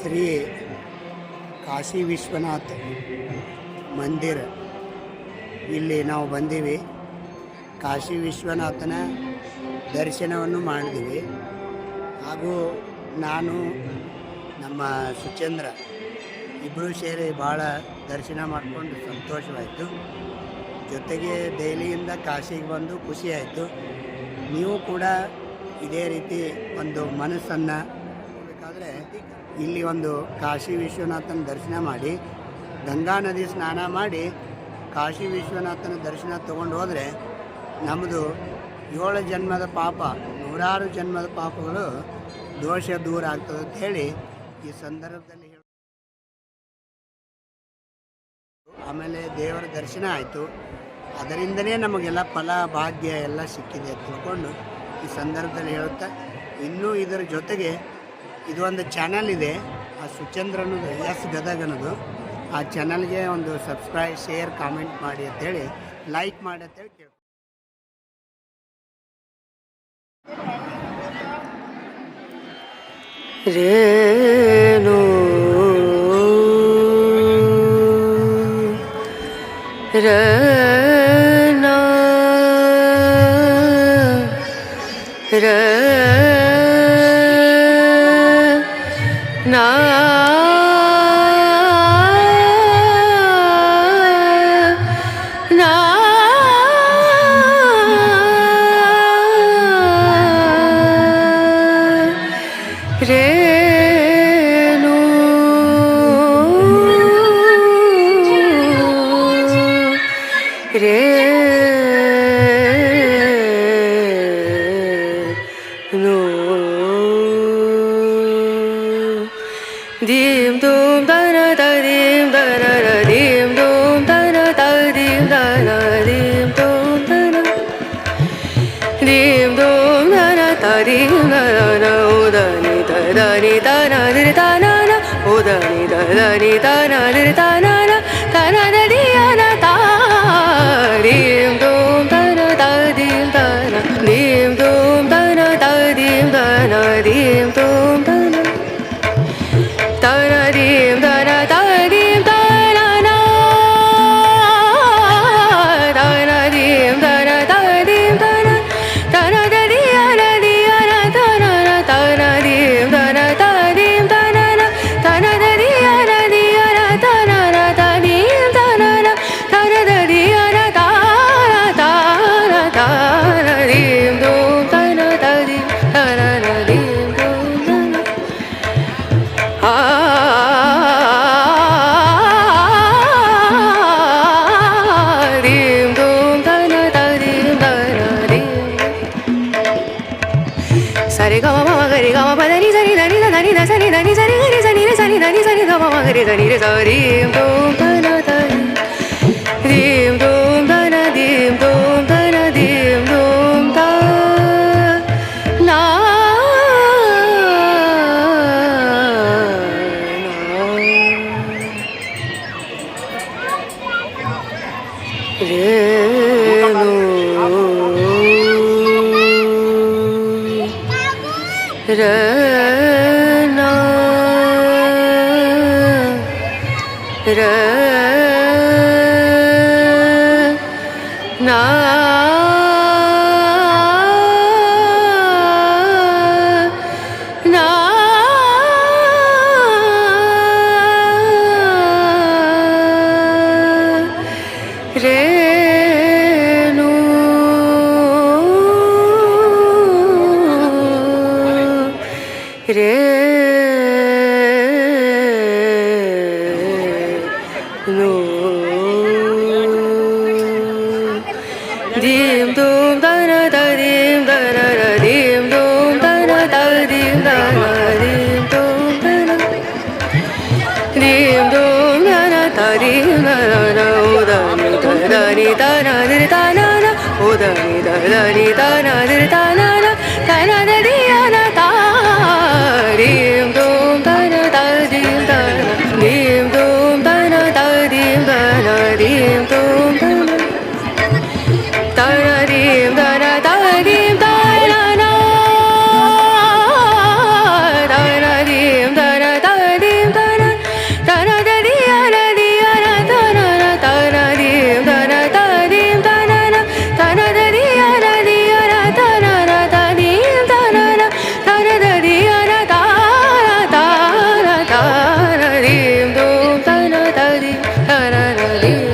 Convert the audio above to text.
ಶ್ರೀ ಕಾಶಿ ವಿಶ್ವನಾಥ್ ಮಂದಿರ. ಇಲ್ಲಿ ನಾವು ಬಂದೀವಿ. ಕಾಶಿ ವಿಶ್ವನಾಥನ ದರ್ಶನವನ್ನು ಮಾಡಿದ್ದೀವಿ ಹಾಗೂ ನಾನು, ನಮ್ಮ ಸುಚಂದ್ರ ಇಬ್ಬರು ಸೇರಿ ಭಾಳ ದರ್ಶನ ಮಾಡಿಕೊಂಡು ಸಂತೋಷವಾಯಿತು. ಜೊತೆಗೆ ದೆಹಲಿಯಿಂದ ಕಾಶಿಗೆ ಬಂದು ಖುಷಿ ಆಯಿತು ನೀವು ಕೂಡ ಇದೇ ರೀತಿ ಒಂದು ಮನಸ್ಸನ್ನು ಬೇಕಾದರೆ ಇಲ್ಲಿ ಒಂದು ಕಾಶಿ ವಿಶ್ವನಾಥನ ದರ್ಶನ ಮಾಡಿ, ಗಂಗಾ ನದಿ ಸ್ನಾನ ಮಾಡಿ ಕಾಶಿ ವಿಶ್ವನಾಥನ ದರ್ಶನ ತೊಗೊಂಡು ಹೋದರೆ ನಮ್ಮದು ಏಳು ಜನ್ಮದ ಪಾಪ, ನೂರಾರು ಜನ್ಮದ ಪಾಪಗಳು ದೋಷ ದೂರ ಆಗ್ತದೆ ಅಂತ ಹೇಳಿ ಈ ಸಂದರ್ಭದಲ್ಲಿ ಆಮೇಲೆ ದೇವರ ದರ್ಶನ ಆಯಿತು. ಅದರಿಂದಲೇ ನಮಗೆಲ್ಲ ಫಲ, ಭಾಗ್ಯ ಎಲ್ಲ ಸಿಕ್ಕಿದೆ ತಿಳ್ಕೊಂಡು ಈ ಸಂದರ್ಭದಲ್ಲಿ ಹೇಳುತ್ತಾ, ಇನ್ನೂ ಇದರ ಜೊತೆಗೆ ಇದು ಒಂದು ಚಾನಲ್ ಇದೆ. ಆ ಸುಚಂದ್ರ ಅನ್ನೋದು ಎಸ್ ಗದಗ್ ಅನ್ನೋದು ಆ ಚಾನಲ್ಗೆ ಒಂದು ಸಬ್ಸ್ಕ್ರೈಬ್ ಶೇರ್ ಕಾಮೆಂಟ್ ಮಾಡಿ ಅಂತೇಳಿ ಲೈಕ್ ಮಾಡಿ ಅಂತೇಳಿ ಕೇಳಿ ರೇಣು ರೇಣು না। রে Dim dum da da da dim da da da dim dum da da da dim da da dim dum da da dim dum da da da dim da da da o da ni da da ni da na da da na na o da ni da da ni da na da da na তারারে సరి గమ మమ గరి గమ పదని సరి దని దని సరి దని సరి గరి సని సరి దని సరి గమ మమ గరి సని సరి Rana Rana রে নু দিম দুম দানা দিম দানা দিম দুম দানা দিম দানা দিম দুম দানা দিম দুম দানা দিম দানা উদানি দানি দানা দানা উদানি দানি দানা দানা